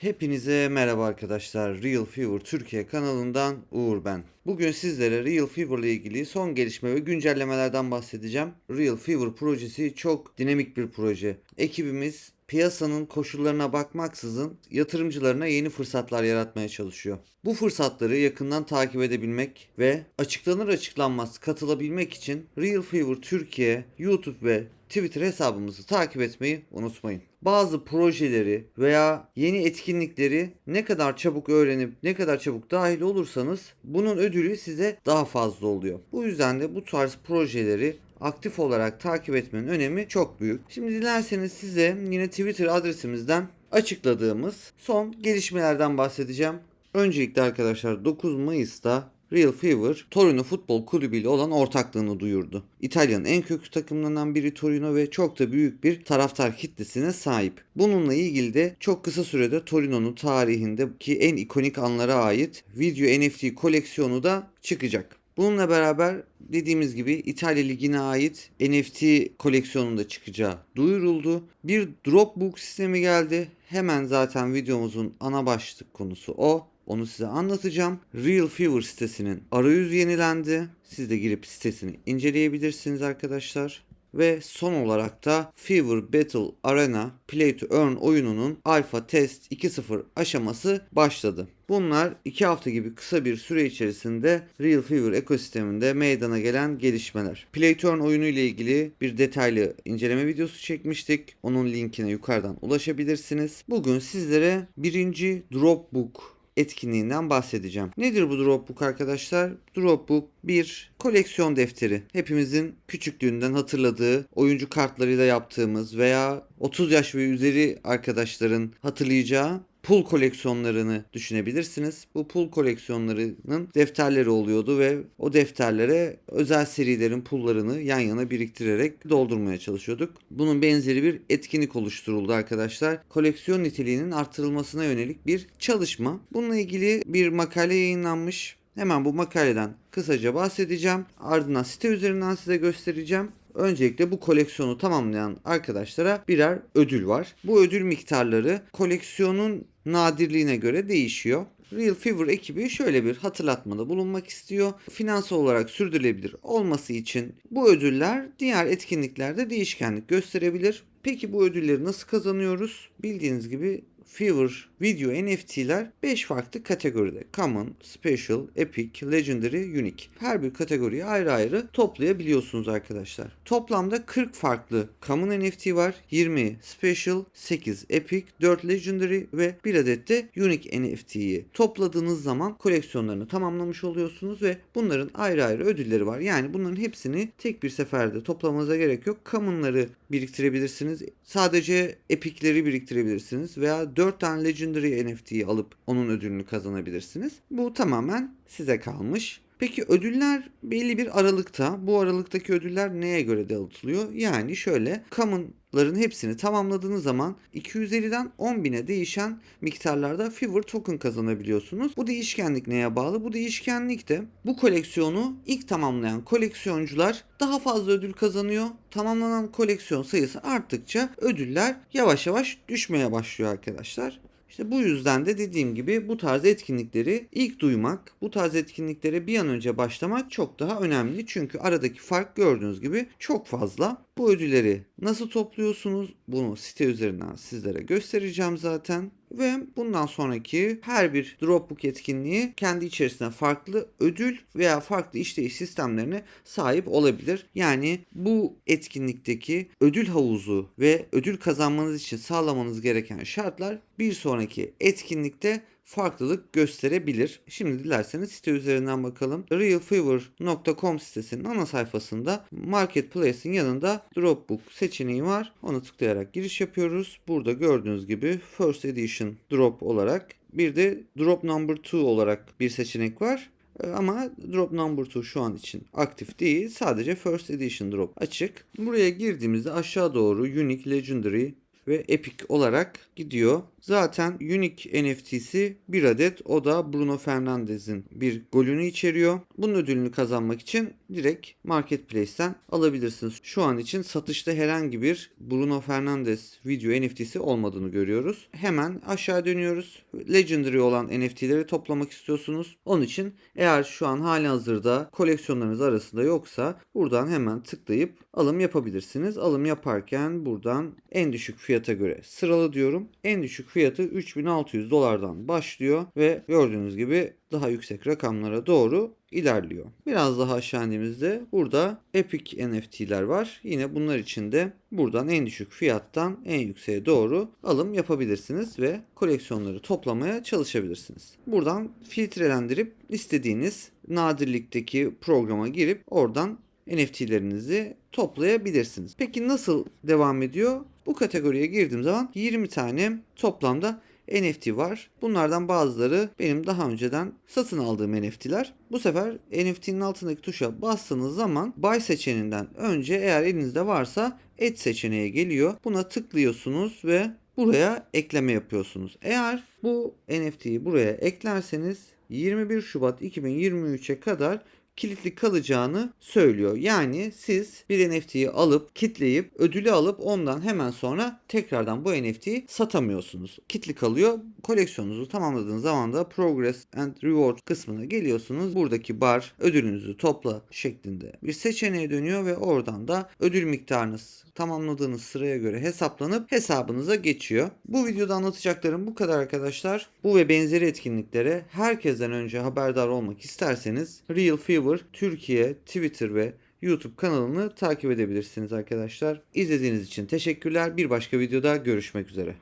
Hepinize merhaba arkadaşlar. Real Fever Türkiye kanalından Uğur ben. Bugün sizlere Real Fever ile ilgili son gelişme ve güncellemelerden bahsedeceğim. Real Fever projesi çok dinamik bir proje. Ekibimiz piyasanın koşullarına bakmaksızın yatırımcılarına yeni fırsatlar yaratmaya çalışıyor. Bu fırsatları yakından takip edebilmek ve açıklanır açıklanmaz katılabilmek için Real Fever Türkiye YouTube ve Twitter hesabımızı takip etmeyi unutmayın. Bazı projeleri veya yeni etkinlikleri ne kadar çabuk öğrenip ne kadar çabuk dahil olursanız bunun ödülü size daha fazla oluyor. Bu yüzden de bu tarz projeleri aktif olarak takip etmenin önemi çok büyük. Şimdi dilerseniz size yine Twitter adresimizden açıkladığımız son gelişmelerden bahsedeceğim. Öncelikle arkadaşlar 9 Mayıs'ta Real Fever Torino Futbol Kulübü ile olan ortaklığını duyurdu. İtalya'nın en köklü takımlarından biri Torino ve çok da büyük bir taraftar kitlesine sahip. Bununla ilgili de çok kısa sürede Torino'nun tarihindeki en ikonik anlara ait video NFT koleksiyonu da çıkacak. Bununla beraber dediğimiz gibi İtalya Ligi'ne ait NFT koleksiyonunda çıkacağı duyuruldu. Bir Dropbook sistemi geldi. Hemen zaten videomuzun ana başlık konusu o. Onu size anlatacağım. Real Fever sitesinin arayüzü yenilendi. Siz de girip sitesini inceleyebilirsiniz arkadaşlar. Ve son olarak da Fever Battle Arena Play to Earn oyununun Alpha Test 2.0 aşaması başladı. Bunlar 2 hafta gibi kısa bir süre içerisinde Real Fever ekosisteminde meydana gelen gelişmeler. Play to Earn oyunu ile ilgili bir detaylı inceleme videosu çekmiştik. Onun linkine yukarıdan ulaşabilirsiniz. Bugün sizlere birinci Dropbook etkinliğinden bahsedeceğim. Nedir bu Dropbook arkadaşlar? Dropbook bir koleksiyon defteri. Hepimizin küçüklüğünden hatırladığı, oyuncu kartlarıyla yaptığımız veya 30 yaş ve üzeri arkadaşların hatırlayacağı pul koleksiyonlarını düşünebilirsiniz. Bu pul koleksiyonlarının defterleri oluyordu ve o defterlere özel serilerin pullarını yan yana biriktirerek doldurmaya çalışıyorduk. Bunun benzeri bir etkinlik oluşturuldu arkadaşlar. Koleksiyon niteliğinin artırılmasına yönelik bir çalışma. Bununla ilgili bir makale yayınlanmış. Hemen bu makaleden kısaca bahsedeceğim. Ardından site üzerinden size göstereceğim. Öncelikle bu koleksiyonu tamamlayan arkadaşlara birer ödül var. Bu ödül miktarları koleksiyonun nadirliğine göre değişiyor. Real Fever ekibi şöyle bir hatırlatmada bulunmak istiyor. Finansal olarak sürdürülebilir olması için bu ödüller diğer etkinliklerde değişkenlik gösterebilir. Peki bu ödülleri nasıl kazanıyoruz? Bildiğiniz gibi Fever video NFT'ler 5 farklı kategoride. Common, Special, Epic, Legendary, Unique. Her bir kategoriyi ayrı ayrı toplayabiliyorsunuz arkadaşlar. Toplamda 40 farklı Common NFT var. 20 Special, 8 Epic, 4 Legendary ve 1 adet de Unique NFT'yi topladığınız zaman koleksiyonlarını tamamlamış oluyorsunuz ve bunların ayrı ayrı ödülleri var. Yani bunların hepsini tek bir seferde toplamanıza gerek yok. Common'ları biriktirebilirsiniz. Sadece Epic'leri biriktirebilirsiniz veya 4 tane Legendary NFT'yi alıp onun ödülünü kazanabilirsiniz. Bu tamamen size kalmış. Peki ödüller belli bir aralıkta. Bu aralıktaki ödüller neye göre dağıtılıyor? Yani şöyle Common'ların hepsini tamamladığınız zaman 250'den 10.000'e değişen miktarlarda Fever token kazanabiliyorsunuz. Bu değişkenlik neye bağlı? Bu değişkenlik de bu koleksiyonu ilk tamamlayan koleksiyoncular daha fazla ödül kazanıyor. Tamamlanan koleksiyon sayısı arttıkça ödüller yavaş yavaş düşmeye başlıyor arkadaşlar. İşte bu yüzden de dediğim gibi bu tarz etkinlikleri ilk duymak, bu tarz etkinliklere bir an önce başlamak çok daha önemli. Çünkü aradaki fark gördüğünüz gibi çok fazla. Bu ödülleri nasıl topluyorsunuz? Bunu site üzerinden sizlere göstereceğim zaten. Ve bundan sonraki her bir Dropbook etkinliği kendi içerisinde farklı ödül veya farklı işleyiş sistemlerine sahip olabilir. Yani bu etkinlikteki ödül havuzu ve ödül kazanmanız için sağlamanız gereken şartlar bir sonraki etkinlikte farklılık gösterebilir. Şimdi dilerseniz site üzerinden bakalım. realfever.com sitesinin ana sayfasında Marketplace'in yanında Dropbook seçeneği var. Onu tıklayarak giriş yapıyoruz. Burada gördüğünüz gibi First Edition Drop olarak bir de Drop Number 2 olarak bir seçenek var. Ee, Ama Drop Number 2 şu an için aktif değil. Sadece First Edition Drop açık. Buraya girdiğimizde aşağı doğru Unique, Legendary ve Epic olarak gidiyor. Zaten Unique NFT'si bir adet. O da Bruno Fernandes'in bir golünü içeriyor. Bunun ödülünü kazanmak için direkt Marketplace'ten alabilirsiniz. Şu an için satışta herhangi bir Bruno Fernandes video NFT'si olmadığını görüyoruz. Hemen aşağı dönüyoruz. Legendary olan NFT'leri toplamak istiyorsunuz. Onun için eğer şu an hali hazırda koleksiyonlarınız arasında yoksa buradan hemen tıklayıp alım yapabilirsiniz. Alım yaparken buradan en düşük fiyata göre sıralı diyorum. En düşük fiyatı 3600 dolardan başlıyor ve gördüğünüz gibi daha yüksek rakamlara doğru ilerliyor. Biraz daha aşağı indiğimizde burada Epic NFT'ler var. Yine bunlar için de buradan en düşük fiyattan en yükseğe doğru alım yapabilirsiniz ve koleksiyonları toplamaya çalışabilirsiniz. Buradan filtrelendirip istediğiniz nadirlikteki programa girip oradan NFT'lerinizi toplayabilirsiniz. Peki nasıl devam ediyor? Bu kategoriye girdiğim zaman 20 tane toplamda NFT var. Bunlardan bazıları benim daha önceden satın aldığım NFT'ler. Bu sefer NFT'nin altındaki tuşa bastığınız zaman Buy seçeneğinden önce eğer elinizde varsa Add seçeneği geliyor. Buna tıklıyorsunuz ve buraya ekleme yapıyorsunuz. Eğer bu NFT'yi buraya eklerseniz 21 Şubat 2023'e kadar kilitli kalacağını söylüyor. Yani siz bir NFT'yi alıp kitleyip ödülü alıp ondan hemen sonra tekrardan bu NFT'yi satamıyorsunuz. Kitli kalıyor. Koleksiyonunuzu tamamladığınız zaman da Progress and Reward kısmına geliyorsunuz. Buradaki bar ödülünüzü topla şeklinde bir seçeneğe dönüyor ve oradan da ödül miktarınız tamamladığınız sıraya göre hesaplanıp hesabınıza geçiyor. Bu videoda anlatacaklarım bu kadar arkadaşlar. Bu ve benzeri etkinliklere herkesten önce haberdar olmak isterseniz Real Fever Türkiye, Twitter ve YouTube kanalını takip edebilirsiniz arkadaşlar. İzlediğiniz için teşekkürler. Bir başka videoda görüşmek üzere.